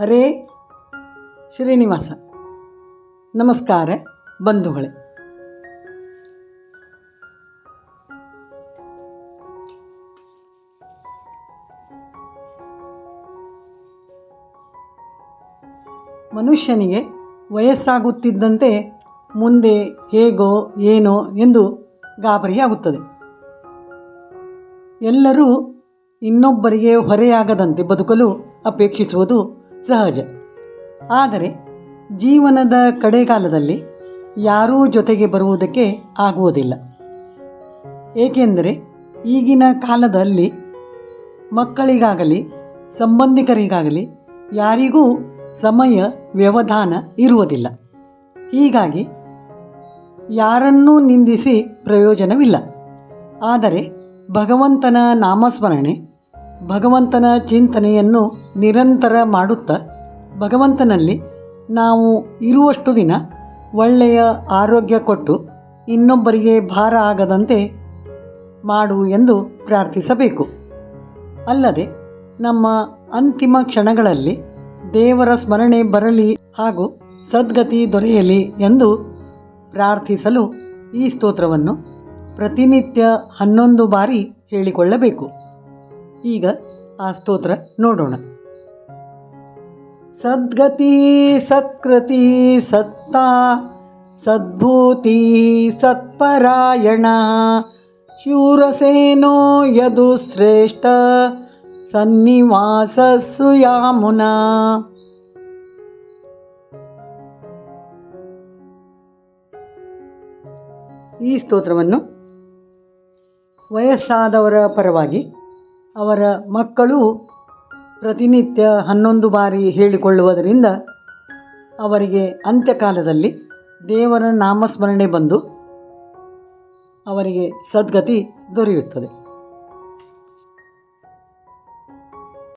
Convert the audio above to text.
ಹರೇ ಶ್ರೀನಿವಾಸ. ನಮಸ್ಕಾರ ಬಂಧುಗಳೇ. ಮನುಷ್ಯನಿಗೆ ವಯಸ್ಸಾಗುತ್ತಿದ್ದಂತೆ ಮುಂದೆ ಹೇಗೋ ಏನೋ ಎಂದು ಗಾಬರಿಯಾಗುತ್ತದೆ. ಎಲ್ಲರೂ ಇನ್ನೊಬ್ಬರಿಗೆ ಹೊರೆಯಾಗದಂತೆ ಬದುಕಲು ಅಪೇಕ್ಷಿಸುವುದು ಸಹಜ. ಆದರೆ ಜೀವನದ ಕಡೆಗಾಲದಲ್ಲಿ ಯಾರೂ ಜೊತೆಗೆ ಬರುವುದಕ್ಕೆ ಆಗುವುದಿಲ್ಲ. ಏಕೆಂದರೆ ಈಗಿನ ಕಾಲದಲ್ಲಿ ಮಕ್ಕಳಿಗಾಗಲಿ, ಸಂಬಂಧಿಕರಿಗಾಗಲಿ ಯಾರಿಗೂ ಸಮಯ, ವ್ಯವಧಾನ ಇರುವುದಿಲ್ಲ. ಹೀಗಾಗಿ ಯಾರನ್ನೂ ನಿಂದಿಸಿ ಪ್ರಯೋಜನವಿಲ್ಲ. ಆದರೆ ಭಗವಂತನ ನಾಮಸ್ಮರಣೆ ಭಗವಂತನ ಚಿಂತನೆಯನ್ನು ನಿರಂತರ ಮಾಡುತ್ತಾ ಭಗವಂತನಲ್ಲಿ ನಾವು ಇರುವಷ್ಟು ದಿನ ಒಳ್ಳೆಯ ಆರೋಗ್ಯ ಕೊಟ್ಟು ಇನ್ನೊಬ್ಬರಿಗೆ ಭಾರ ಆಗದಂತೆ ಮಾಡು ಎಂದು ಪ್ರಾರ್ಥಿಸಬೇಕು. ಅಲ್ಲದೆ ನಮ್ಮ ಅಂತಿಮ ಕ್ಷಣಗಳಲ್ಲಿ ದೇವರ ಸ್ಮರಣೆ ಬರಲಿ ಹಾಗೂ ಸದ್ಗತಿ ದೊರೆಯಲಿ ಎಂದು ಪ್ರಾರ್ಥಿಸಲು ಈ ಸ್ತೋತ್ರವನ್ನು ಪ್ರತಿನಿತ್ಯ ಹನ್ನೊಂದು ಬಾರಿ ಹೇಳಿಕೊಳ್ಳಬೇಕು. ಈಗ ಆ ಸ್ತೋತ್ರ ನೋಡೋಣ. ಸದ್ಗತಿ ಸತ್ಕೃತಿ ಸತ್ತಾ, ಸದ್ಭೂತಿ ಸತ್ಪರಾಯಣ, ಶೂರಸೇನೋ ಯದು ಶ್ರೇಷ್ಠ ಸನ್ನಿವಾಸ ಸುಯಾಮುನ ಈ ಸ್ತೋತ್ರವನ್ನು ವಯಸ್ಸಾದವರ ಪರವಾಗಿ ಅವರ ಮಕ್ಕಳು ಪ್ರತಿನಿತ್ಯ ಹನ್ನೊಂದು ಬಾರಿ ಹೇಳಿಕೊಳ್ಳುವುದರಿಂದ ಅವರಿಗೆ ಅಂತ್ಯಕಾಲದಲ್ಲಿ ದೇವರ ನಾಮಸ್ಮರಣೆ ಬಂದು ಅವರಿಗೆ ಸದ್ಗತಿ ದೊರೆಯುತ್ತದೆ.